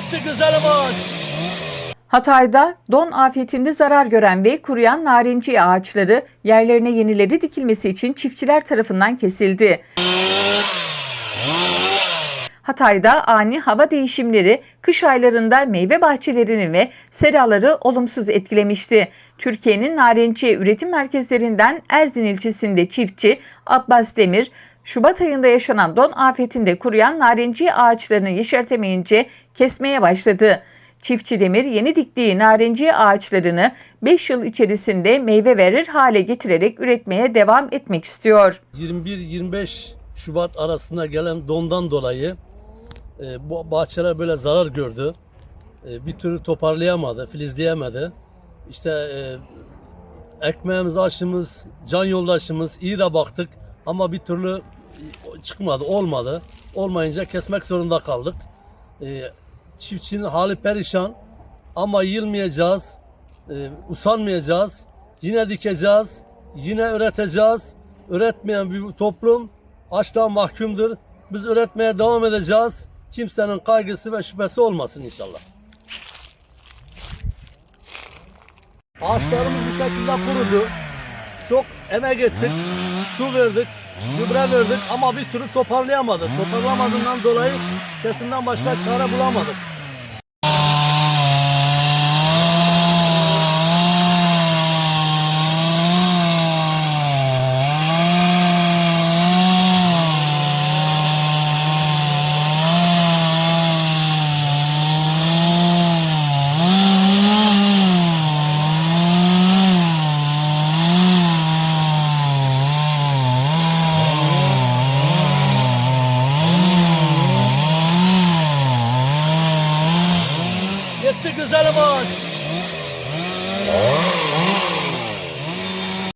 Yetti güzelim ağaç. Hatay'da don afetinde zarar gören ve kuruyan narenciye ağaçları yerlerine yenileri dikilmesi için çiftçiler tarafından kesildi. Hatay'da ani hava değişimleri kış aylarında meyve bahçelerini ve seraları olumsuz etkilemişti. Türkiye'nin narenciye üretim merkezlerinden Erzin ilçesinde çiftçi Abbas Demir, Şubat ayında yaşanan don afetinde kuruyan narenciye ağaçlarını yeşertemeyince kesmeye başladı. Çiftçi Demir yeni diktiği narenciye ağaçlarını 5 yıl içerisinde meyve verir hale getirerek üretmeye devam etmek istiyor. 21-25 Şubat arasında gelen dondan dolayı e, bu bahçeler böyle zarar gördü. E, bir türlü toparlayamadı, filizleyemedi. İşte e, ekmeğimiz, aşımız, can yoldaşımız iyi de baktık ama bir türlü çıkmadı, olmadı. Olmayınca kesmek zorunda kaldık. E, çiftçinin hali perişan ama yılmayacağız, e, usanmayacağız. Yine dikeceğiz, yine üreteceğiz. Üretmeyen bir toplum açlığa mahkumdur. Biz üretmeye devam edeceğiz. Kimsenin kaygısı ve şüphesi olmasın inşallah. Ağaçlarımız bu şekilde kurudu. Çok emek ettik, su verdik, gübre verdik ama bir türlü toparlayamadık. Toparlamadığından dolayı kesimden başka çare bulamadık. gitti güzel boş.